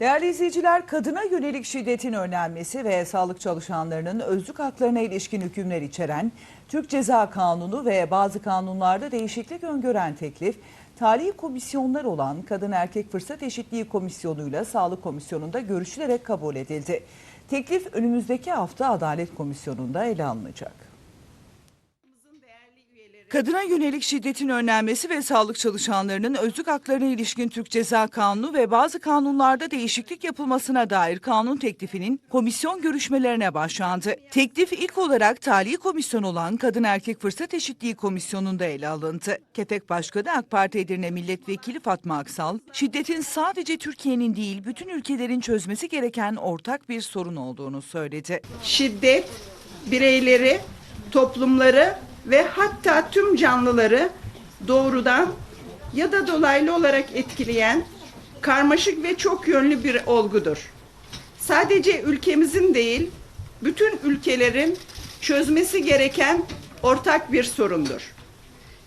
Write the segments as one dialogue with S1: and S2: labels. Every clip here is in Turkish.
S1: Değerli izleyiciler, kadına yönelik şiddetin önlenmesi ve sağlık çalışanlarının özlük haklarına ilişkin hükümler içeren Türk Ceza Kanunu ve bazı kanunlarda değişiklik öngören teklif, tarihi komisyonlar olan Kadın Erkek Fırsat Eşitliği Komisyonu'yla Sağlık Komisyonu'nda görüşülerek kabul edildi. Teklif önümüzdeki hafta Adalet Komisyonu'nda ele alınacak. Kadına yönelik şiddetin önlenmesi ve sağlık çalışanlarının özlük haklarına ilişkin Türk Ceza Kanunu ve bazı kanunlarda değişiklik yapılmasına dair kanun teklifinin komisyon görüşmelerine başlandı. Teklif ilk olarak talihi komisyon olan Kadın Erkek Fırsat Eşitliği Komisyonu'nda ele alındı. KEFEK Başkanı AK Parti Edirne Milletvekili Fatma Aksal, şiddetin sadece Türkiye'nin değil bütün ülkelerin çözmesi gereken ortak bir sorun olduğunu söyledi.
S2: şiddet bireyleri, toplumları ve hatta tüm canlıları doğrudan ya da dolaylı olarak etkileyen karmaşık ve çok yönlü bir olgudur. Sadece ülkemizin değil, bütün ülkelerin çözmesi gereken ortak bir sorundur.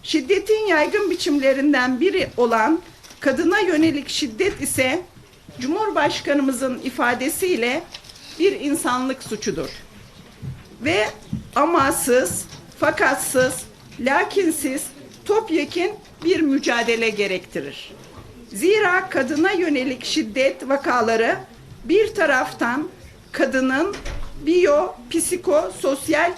S2: Şiddetin yaygın biçimlerinden biri olan kadına yönelik şiddet ise Cumhurbaşkanımızın ifadesiyle bir insanlık suçudur. Ve amasız, fakatsız, lakinsiz, topyekün bir mücadele gerektirir. Zira kadına yönelik şiddet vakaları bir taraftan kadının biyo, psiko, sosyal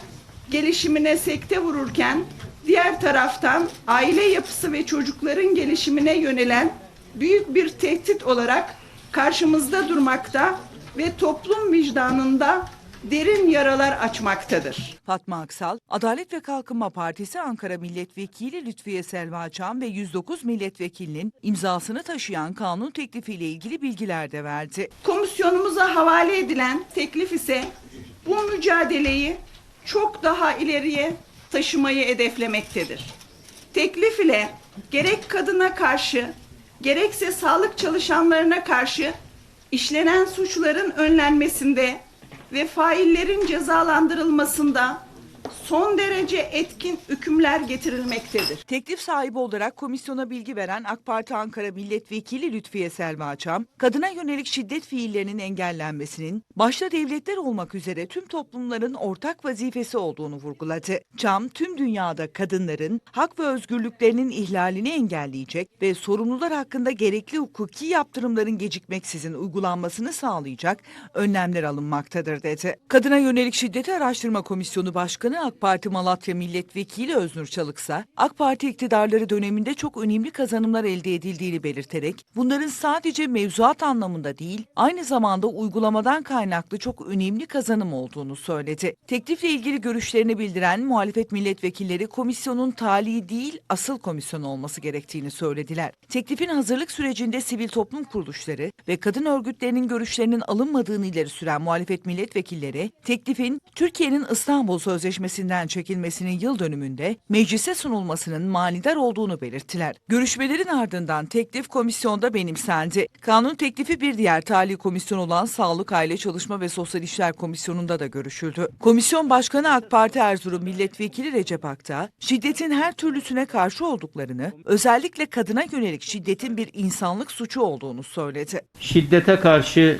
S2: gelişimine sekte vururken diğer taraftan aile yapısı ve çocukların gelişimine yönelen büyük bir tehdit olarak karşımızda durmakta ve toplum vicdanında derin yaralar açmaktadır.
S1: Fatma Aksal, Adalet ve Kalkınma Partisi Ankara Milletvekili Lütfiye Selva Çam ve 109 milletvekilinin imzasını taşıyan kanun teklifiyle ilgili bilgiler de verdi.
S2: Komisyonumuza havale edilen teklif ise bu mücadeleyi çok daha ileriye taşımayı hedeflemektedir. Teklif ile gerek kadına karşı gerekse sağlık çalışanlarına karşı işlenen suçların önlenmesinde ve faillerin cezalandırılmasında son derece etkin hükümler getirilmektedir.
S1: Teklif sahibi olarak komisyona bilgi veren AK Parti Ankara Milletvekili Lütfiye Selva Çam, kadına yönelik şiddet fiillerinin engellenmesinin başta devletler olmak üzere tüm toplumların ortak vazifesi olduğunu vurguladı. Çam, tüm dünyada kadınların hak ve özgürlüklerinin ihlalini engelleyecek ve sorumlular hakkında gerekli hukuki yaptırımların gecikmeksizin uygulanmasını sağlayacak önlemler alınmaktadır dedi. Kadına yönelik şiddeti araştırma komisyonu başkanı AK Parti Malatya Milletvekili Öznur Çalıksa, AK Parti iktidarları döneminde çok önemli kazanımlar elde edildiğini belirterek, bunların sadece mevzuat anlamında değil, aynı zamanda uygulamadan kaynaklı çok önemli kazanım olduğunu söyledi. Teklifle ilgili görüşlerini bildiren muhalefet milletvekilleri komisyonun tali değil, asıl komisyon olması gerektiğini söylediler. Teklifin hazırlık sürecinde sivil toplum kuruluşları ve kadın örgütlerinin görüşlerinin alınmadığını ileri süren muhalefet milletvekilleri, teklifin Türkiye'nin İstanbul Sözleşmesi'nden çekilmesinin yıl dönümünde meclise sunulmasının manidar olduğunu belirttiler. Görüşmelerin ardından teklif komisyonda benimsendi. Kanun teklifi bir diğer tali komisyon olan Sağlık, Aile, Çalışma ve Sosyal İşler Komisyonu'nda da görüşüldü. Komisyon Başkanı AK Parti Erzurum Milletvekili Recep Akta, şiddetin her türlüsüne karşı olduklarını, özellikle kadına yönelik şiddetin bir insanlık suçu olduğunu söyledi.
S3: Şiddete karşı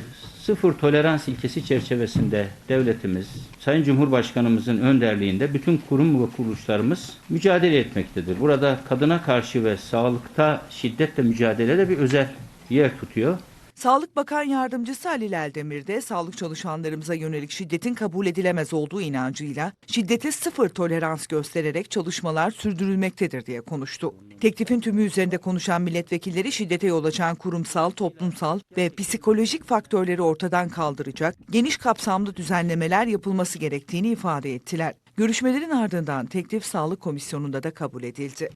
S3: sıfır tolerans ilkesi çerçevesinde devletimiz, Sayın Cumhurbaşkanımızın önderliğinde bütün kurum ve kuruluşlarımız mücadele etmektedir. Burada kadına karşı ve sağlıkta şiddetle mücadelede bir özel yer tutuyor.
S1: Sağlık Bakan Yardımcısı Halil Eldemir de sağlık çalışanlarımıza yönelik şiddetin kabul edilemez olduğu inancıyla şiddete sıfır tolerans göstererek çalışmalar sürdürülmektedir diye konuştu. Teklifin tümü üzerinde konuşan milletvekilleri şiddete yol açan kurumsal, toplumsal ve psikolojik faktörleri ortadan kaldıracak geniş kapsamlı düzenlemeler yapılması gerektiğini ifade ettiler. Görüşmelerin ardından teklif Sağlık Komisyonu'nda da kabul edildi.